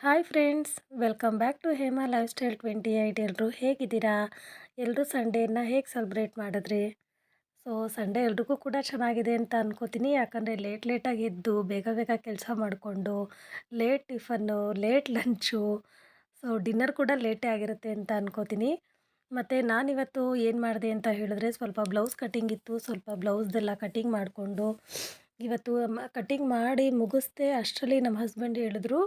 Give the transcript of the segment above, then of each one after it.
Hi friends, welcome back to Hema life style twenty eight. ಎಲ್ಲರೂ ಹೇಗಿದ್ದೀರಾ? ಎಲ್ಲರೂ ಸಂಡೇನ ಹೇಗೆ ಸೆಲೆಬ್ರೇಟ್ ಮಾಡಿದ್ರಿ? ಸೊ, ಸಂಡೇ ಎಲ್ರಿಗೂ ಕೂಡ ಚೆನ್ನಾಗಿದೆ ಅಂತ ಅನ್ಕೋತೀನಿ. ಯಾಕಂದರೆ ಲೇಟ್ ಲೇಟಾಗಿ ಎದ್ದು ಬೇಗ ಬೇಗ ಕೆಲಸ ಮಾಡಿಕೊಂಡು, late tiffin, late lunch, so, dinner ಕೂಡ ಲೇಟೇ ಆಗಿರುತ್ತೆ ಅಂತ ಅನ್ಕೋತೀನಿ. ಮತ್ತು ನಾನಿವತ್ತು ಏನು ಮಾಡಿದೆ ಅಂತ ಹೇಳಿದ್ರೆ ಸ್ವಲ್ಪ ಬ್ಲೌಸ್ ಕಟ್ಟಿಂಗ್ ಇತ್ತು. ಸ್ವಲ್ಪ ಬ್ಲೌಸ್ದೆಲ್ಲ ಕಟ್ಟಿಂಗ್ ಮಾಡಿಕೊಂಡು, ಇವತ್ತು ಕಟ್ಟಿಂಗ್ ಮಾಡಿ ಮುಗಿಸ್ದೆ ಅಷ್ಟರಲ್ಲಿ ನಮ್ಮ ಹಸ್ಬೆಂಡ್ ಹೇಳಿದ್ರು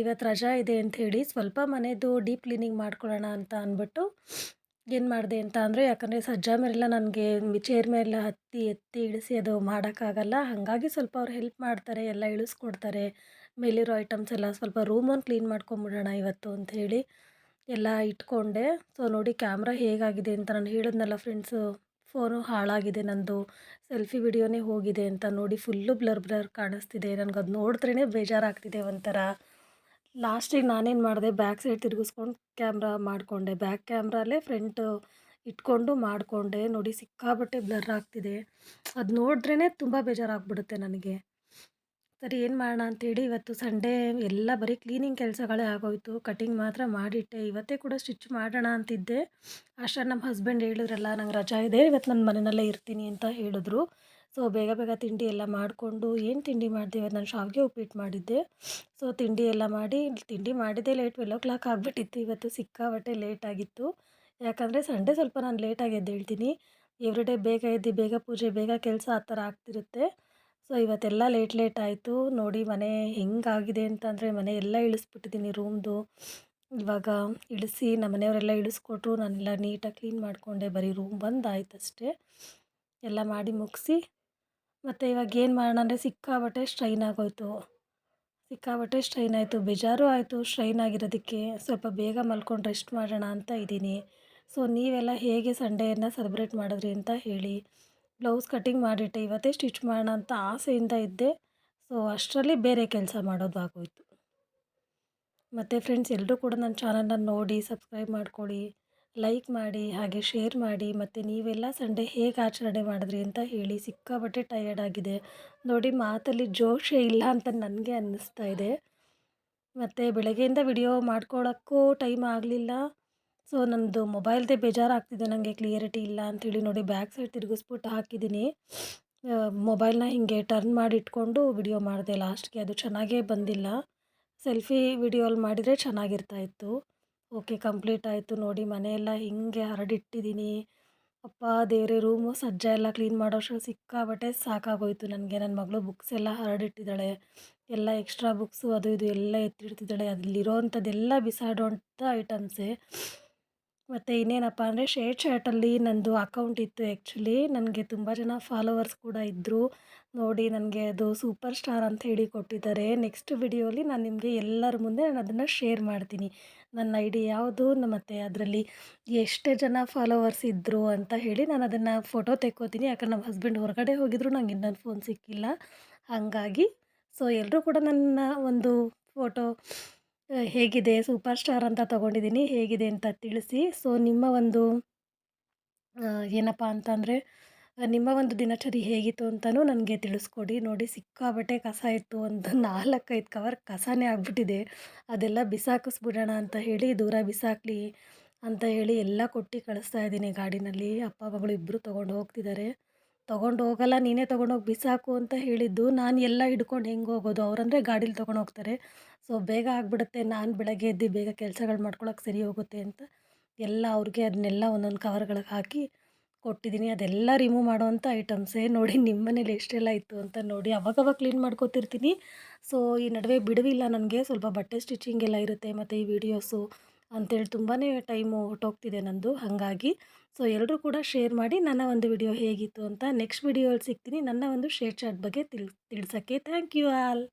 ಇವತ್ತು ರಜಾ ಇದೆ ಅಂಥೇಳಿ ಸ್ವಲ್ಪ ಮನೆಯದು ಡೀಪ್ ಕ್ಲೀನಿಂಗ್ ಮಾಡ್ಕೊಳ್ಳೋಣ ಅಂತ ಅಂದ್ಬಿಟ್ಟು ಏನು ಮಾಡಿದೆ ಅಂತ ಅಂದರೆ, ಯಾಕಂದರೆ ಸಜ್ಜಾ ಮೇಲೆಲ್ಲ ನನಗೆ ಚೇರ್ ಮೇಲೆ ಹತ್ತಿ, ಎತ್ತಿ ಇಳಿಸಿ ಅದು ಮಾಡೋಕ್ಕಾಗಲ್ಲ. ಹಾಗಾಗಿ ಸ್ವಲ್ಪ ಅವ್ರು ಹೆಲ್ಪ್ ಮಾಡ್ತಾರೆ, ಎಲ್ಲ ಇಳಿಸ್ಕೊಡ್ತಾರೆ. ಮೇಲಿರೋ ಐಟಮ್ಸ್ ಎಲ್ಲ ಸ್ವಲ್ಪ ರೂಮನ್ನು ಕ್ಲೀನ್ ಮಾಡ್ಕೊಂಬಿಡೋಣ ಇವತ್ತು ಅಂಥೇಳಿ ಎಲ್ಲ ಇಟ್ಕೊಂಡೆ. ಸೊ ನೋಡಿ ಕ್ಯಾಮ್ರಾ ಹೇಗಾಗಿದೆ ಅಂತ ನಾನು ಹೇಳಿದ್ನಲ್ಲ ಫ್ರೆಂಡ್ಸು ಫೋನು ಹಾಳಾಗಿದೆ ನಂದು ಸೆಲ್ಫಿ ವಿಡಿಯೋನೇ ಹೋಗಿದೆ ಅಂತ ನೋಡಿ ಫುಲ್ಲು ಬ್ಲರ್ ಬ್ಲರ್ ಕಾಣಿಸ್ತಿದೆ. ನನಗೆ ಅದು ನೋಡಿದ್ರೇ ಬೇಜಾರಾಗ್ತಿದೆ ಒಂಥರ. ಲಾಸ್ಟಿಗೆ ನಾನೇನು ಮಾಡಿದೆ, ಬ್ಯಾಕ್ ಸೈಡ್ ತಿರುಗಿಸ್ಕೊಂಡು ಕ್ಯಾಮ್ರಾ ಮಾಡಿಕೊಂಡೆ. ಬ್ಯಾಕ್ ಕ್ಯಾಮ್ರಲ್ಲೇ ಫ್ರಂಟ್ ಇಟ್ಕೊಂಡು ಮಾಡಿಕೊಂಡೆ. ನೋಡಿ ಸಿಕ್ಕಾಪಟ್ಟೆ ಬ್ಲರ್ ಆಗ್ತಿದೆ. ಅದು ನೋಡಿದ್ರೇ ತುಂಬ ಬೇಜಾರಾಗ್ಬಿಡುತ್ತೆ ನನಗೆ. ಸರಿ ಏನು ಮಾಡೋಣ ಅಂತೇಳಿ ಇವತ್ತು ಸಂಡೇ ಎಲ್ಲ ಬರೀ ಕ್ಲೀನಿಂಗ್ ಕೆಲಸಗಳೇ ಆಗೋಯಿತು. ಕಟಿಂಗ್ ಮಾತ್ರ ಮಾಡಿಟ್ಟೆ. ಇವತ್ತೇ ಕೂಡ ಸ್ಟಿಚ್ ಮಾಡೋಣ ಅಂತಿದ್ದೆ. ಅಷ್ಟೇ ನಮ್ಮ ಹಸ್ಬೆಂಡ್ ಹೇಳಿದ್ರಲ್ಲ, ನಂಗೆ ರಜಾ ಇದೆ ಇವತ್ತು ನನ್ನ ಮನೆಯಲ್ಲೇ ಇರ್ತೀನಿ ಅಂತ ಹೇಳಿದ್ರು. ಸೊ, ಬೇಗ ಬೇಗ ತಿಂಡಿ ಎಲ್ಲ ಮಾಡಿಕೊಂಡು ಏನು ತಿಂಡಿ ಮಾಡಿದೆ ಇವತ್ತು ನಾನು ಶಾವಿಗೆ ಉಪ್ಪಿಟ್ಟು ಮಾಡಿದ್ದೆ. ಸೊ, ತಿಂಡಿ ಎಲ್ಲ ಮಾಡಿ, ತಿಂಡಿ ಮಾಡಿದ್ದೆ ಲೇಟ್ ಟ್ವೆಲ್ ಓ ಕ್ಲಾಕ್ ಆಗಿಬಿಟ್ಟಿತ್ತು. ಇವತ್ತು ಸಿಕ್ಕಾಬಟ್ಟೆ ಲೇಟ್ ಆಗಿತ್ತು. ಯಾಕಂದರೆ ಸಂಡೇ ಸ್ವಲ್ಪ ನಾನು ಲೇಟಾಗಿ ಎದ್ದೇಳ್ತೀನಿ. ಎವ್ರಿ ಡೇ ಬೇಗ ಎದ್ದು, ಬೇಗ ಪೂಜೆ, ಬೇಗ ಕೆಲಸ ಆ ಥರ ಆಗ್ತಿರುತ್ತೆ. ಸೊ, ಇವತ್ತೆಲ್ಲ ಲೇಟ್ ಲೇಟ್ ಆಯಿತು. ನೋಡಿ ಮನೆ ಹೆಂಗಾಗಿದೆ ಅಂತಂದರೆ ಮನೆ ಎಲ್ಲ ಇಳಿಸ್ಬಿಟ್ಟಿದ್ದೀನಿ ರೂಮ್ದು. ಇವಾಗ ಇಳಿಸಿ ನಮ್ಮ ಮನೆಯವರೆಲ್ಲ ಇಳಿಸ್ಕೊಟ್ರು. ನಾನೆಲ್ಲ ನೀಟಾಗಿ ಕ್ಲೀನ್ ಮಾಡಿಕೊಂಡೆ. ಬರೀ ರೂಮ್ ಬಂದು ಆಯ್ತು ಅಷ್ಟೇ ಎಲ್ಲ ಮಾಡಿ ಮುಗಿಸಿ. ಮತ್ತು ಇವಾಗ ಏನು ಮಾಡೋಣ ಅಂದರೆ ಸಿಕ್ಕಾಬಟ್ಟೆ ಸ್ಟ್ರೈನ್ ಆಗೋಯ್ತು. ಸಿಕ್ಕಾಬಟ್ಟೆ ಸ್ಟ್ರೈನ್ ಆಯಿತು. ಬೇಜಾರು ಆಯಿತು ಸ್ಟ್ರೈನ್ ಆಗಿರೋದಕ್ಕೆ. ಸ್ವಲ್ಪ ಬೇಗ ಮಲ್ಕೊಂಡು ರೆಸ್ಟ್ ಮಾಡೋಣ ಅಂತ ಇದ್ದೀನಿ. ಸೊ, ನೀವೆಲ್ಲ ಹೇಗೆ ಸಂಡೇಯನ್ನು ಸೆಲೆಬ್ರೇಟ್ ಮಾಡಿದ್ರಿ ಅಂತ ಹೇಳಿ. ಬ್ಲೌಸ್ ಕಟ್ಟಿಂಗ್ ಮಾಡಿಟ್ಟೆ, ಇವತ್ತೇ ಸ್ಟಿಚ್ ಮಾಡೋಣ ಅಂತ ಆಸೆಯಿಂದ ಇದ್ದೆ. ಸೊ ಅಷ್ಟರಲ್ಲಿ ಬೇರೆ ಕೆಲಸ ಮಾಡೋದು ಆಗೋಯಿತು. ಮತ್ತು ಫ್ರೆಂಡ್ಸ್ ಎಲ್ಲರೂ ಕೂಡ ನನ್ನ ಚಾನಲ್ನ ನೋಡಿ ಸಬ್ಸ್ಕ್ರೈಬ್ ಮಾಡ್ಕೊಳ್ಳಿ ಲೈಕ್ ಮಾಡಿ, ಹಾಗೆ ಶೇರ್ ಮಾಡಿ, ಮತ್ತು ನೀವೆಲ್ಲ ಸಂಡೇ ಹೇಗೆ ಆಚರಣೆ ಮಾಡಿದ್ರಿ ಅಂತ ಹೇಳಿ ಸಿಕ್ಕಾಪಟ್ಟೆ ಟಯರ್ಡ್ ಆಗಿದೆ. ನೋಡಿ, ಮಾತಲ್ಲಿ ಜೋಶೇ ಇಲ್ಲ ಅಂತ ನನಗೆ ಅನ್ನಿಸ್ತಾ ಇದೆ. ಮತ್ತು ಬೆಳಗ್ಗೆಯಿಂದ ವಿಡಿಯೋ ಮಾಡ್ಕೊಳ್ಳೋಕ್ಕೂ ಟೈಮ್ ಆಗಲಿಲ್ಲ. ಸೊ ನನ್ನದು ಮೊಬೈಲ್ದೇ ಬೇಜಾರಾಗ್ತಿದೆ. ನನಗೆ ಕ್ಲಿಯರಿಟಿ ಇಲ್ಲ ಅಂಥೇಳಿ ನೋಡಿ ಬ್ಯಾಕ್ ಸೈಡ್ ತಿರುಗಿಸ್ಬಿಟ್ಟು ಹಾಕಿದ್ದೀನಿ. ಮೊಬೈಲ್ನ ಹಿಂಗೆ ಟರ್ನ್ ಮಾಡಿ ಇಟ್ಕೊಂಡು ವಿಡಿಯೋ ಮಾಡಿದೆ. ಲಾಸ್ಟ್ಗೆ ಅದು ಚೆನ್ನಾಗೇ ಬಂದಿಲ್ಲ. ಸೆಲ್ಫಿ ವಿಡಿಯೋಲ್ಲಿ ಮಾಡಿದರೆ ಚೆನ್ನಾಗಿರ್ತಾಯಿತ್ತು ಓಕೆ, ಕಂಪ್ಲೀಟ್ ಆಯಿತು. ನೋಡಿ, ಮನೆಯೆಲ್ಲ ಹಿಂಗೆ ಹರಡಿಟ್ಟಿದ್ದೀನಿ. ಅಪ್ಪ, ದೇವರೇ, ರೂಮು ಸಜ್ಜ ಎಲ್ಲ ಕ್ಲೀನ್ ಮಾಡೋಷ್ಟು ಸಿಕ್ಕಾಬಟ್ಟೆ ಸಾಕಾಗೋಯಿತು ನನಗೆ. ನನ್ನ ಮಗಳು ಬುಕ್ಸ್ ಎಲ್ಲ ಹರಡಿಟ್ಟಿದ್ದಾಳೆ. ಎಲ್ಲ ಎಕ್ಸ್ಟ್ರಾ ಬುಕ್ಸು ಅದು ಇದು ಎಲ್ಲ ಎತ್ತಿಡ್ತಿದ್ದಾಳೆ. ಅಲ್ಲಿರೋವಂಥದ್ದೆಲ್ಲ ಬಿಸಾಡೋಂಥ ಐಟಮ್ಸೇ. ಮತ್ತು ಇನ್ನೇನಪ್ಪ ಅಂದರೆ ಶೇರ್ ಚಾಟಲ್ಲಿ ನನ್ನದು ಅಕೌಂಟ್ ಇತ್ತು ಆ್ಯಕ್ಚುಲಿ ನನಗೆ ತುಂಬ ಜನ ಫಾಲೋವರ್ಸ್ ಕೂಡ ಇದ್ದರು ನೋಡಿ ನನಗೆ ಅದು ಸೂಪರ್ ಸ್ಟಾರ್ ಅಂತ ಹೇಳಿ ಕೊಟ್ಟಿದ್ದಾರೆ. ನೆಕ್ಸ್ಟ್ ವಿಡಿಯೋಲಿ ನಾನು ನಿಮಗೆ ಎಲ್ಲರ ಮುಂದೆ ನಾನು ಅದನ್ನು ಶೇರ್ ಮಾಡ್ತೀನಿ. ನನ್ನ ಐ ಡಿ ಯಾವುದು ಮತ್ತು ಅದರಲ್ಲಿ ಎಷ್ಟೇ ಜನ ಫಾಲೋವರ್ಸ್ ಇದ್ದರು ಅಂತ ಹೇಳಿ ನಾನು ಅದನ್ನು ಫೋಟೋ ತೆಕ್ಕೋತೀನಿ. ಯಾಕಂದ್ರೆ ನಮ್ಮ ಹಸ್ಬೆಂಡ್ ಹೊರಗಡೆ ಹೋಗಿದ್ರು, ನಂಗೆ ಇನ್ನೊಂದು ಫೋನ್ ಸಿಕ್ಕಿಲ್ಲ. ಹಾಗಾಗಿ ಸೊ ಎಲ್ಲರೂ ಕೂಡ ನನ್ನ ಒಂದು ಫೋಟೋ ಹೇಗಿದೆ? ಸೂಪರ್ ಸ್ಟಾರ್ ಅಂತ ತೊಗೊಂಡಿದ್ದೀನಿ. ಹೇಗಿದೆ ಅಂತ ತಿಳಿಸಿ. ಸೊ, ನಿಮ್ಮ ಒಂದು ಏನಪ್ಪ ಅಂತಂದರೆ ನಿಮ್ಮ ಒಂದು ದಿನಚರಿ ಹೇಗಿತ್ತು ಅಂತಲೂ ನನಗೆ ತಿಳಿಸ್ಕೊಡಿ. ನೋಡಿ ಸಿಕ್ಕಾಬಟ್ಟೆ ಕಸ ಇತ್ತು. ಒಂದು ನಾಲ್ಕೈದು ಕವರ್ ಕಸನೇ ಆಗಿಬಿಟ್ಟಿದೆ. ಅದೆಲ್ಲ ಬಿಸಾಕಿಸ್ಬಿಡೋಣ ಅಂತ ಹೇಳಿ, ದೂರ ಬಿಸಾಕಲಿ ಅಂತ ಹೇಳಿ ಎಲ್ಲ ಕೊಟ್ಟು ಕಳಿಸ್ತಾ ಇದ್ದೀನಿ ಗಾಡಿನಲ್ಲಿ. ಅಪ್ಪ ಮಗಳು ಇಬ್ಬರು ತೊಗೊಂಡು ಹೋಗ್ತಿದ್ದಾರೆ. ತೊಗೊಂಡು ಹೋಗಲ್ಲ, ನೀನೇ ತೊಗೊಂಡೋಗಿ ಬಿಸಾಕು ಅಂತ ಹೇಳಿದ್ದು, ನಾನು ಎಲ್ಲ ಹಿಡ್ಕೊಂಡು ಹೆಂಗೆ ಹೋಗೋದು? ಅವರಂದರೆ ಗಾಡೀಲಿ ತೊಗೊಂಡು ಹೋಗ್ತಾರೆ. ಸೊ, ಬೇಗ ಆಗಿಬಿಡುತ್ತೆ. ನಾನು ಬೆಳಗ್ಗೆ ಎದ್ದು ಬೇಗ ಕೆಲಸಗಳು ಮಾಡ್ಕೊಳಕ್ಕೆ ಸರಿ ಹೋಗುತ್ತೆ ಅಂತ ಎಲ್ಲ ಅವ್ರಿಗೆ ಅದನ್ನೆಲ್ಲ ಒಂದೊಂದು ಕವರ್ಗಳಿಗೆ ಹಾಕಿ ಕೊಟ್ಟಿದ್ದೀನಿ. ಅದೆಲ್ಲ ರಿಮೂವ್ ಮಾಡುವಂಥ ಐಟಮ್ಸೇ ನೋಡಿ ನಿಮ್ಮ ಮನೇಲಿ ಎಷ್ಟೆಲ್ಲ ಇತ್ತು ಅಂತ ನೋಡಿ, ಅವಾಗವಾಗ ಕ್ಲೀನ್ ಮಾಡ್ಕೋತಿರ್ತೀನಿ. ಸೊ, ಈ ನಡುವೆ ಬಿಡುವಿಲ್ಲ ನನಗೆ. ಸ್ವಲ್ಪ ಬಟ್ಟೆ ಸ್ಟಿಚಿಂಗ್ ಎಲ್ಲ ಇರುತ್ತೆ, ಮತ್ತು ಈ ವಿಡಿಯೋಸು ಅಂಥೇಳಿ ತುಂಬಾ ಟೈಮು ಹೊರ್ಟೋಗ್ತಿದೆ ನಂದು, ಹಾಗಾಗಿ. ಸೊ ಎಲ್ಲರೂ ಕೂಡ ಶೇರ್ ಮಾಡಿ ನನ್ನ ಒಂದು ವಿಡಿಯೋ ಹೇಗಿತ್ತು ಅಂತ ನೆಕ್ಸ್ಟ್ ವಿಡಿಯೋಲ್ಲಿ ಸಿಗ್ತೀನಿ. ನನ್ನ ಒಂದು ಶೇರ್ ಚಾಟ್ ಬಗ್ಗೆ ತಿಳ್, ತಿಳಿಸೋಕ್ಕೆ ಥ್ಯಾಂಕ್ ಯು ಆಲ್.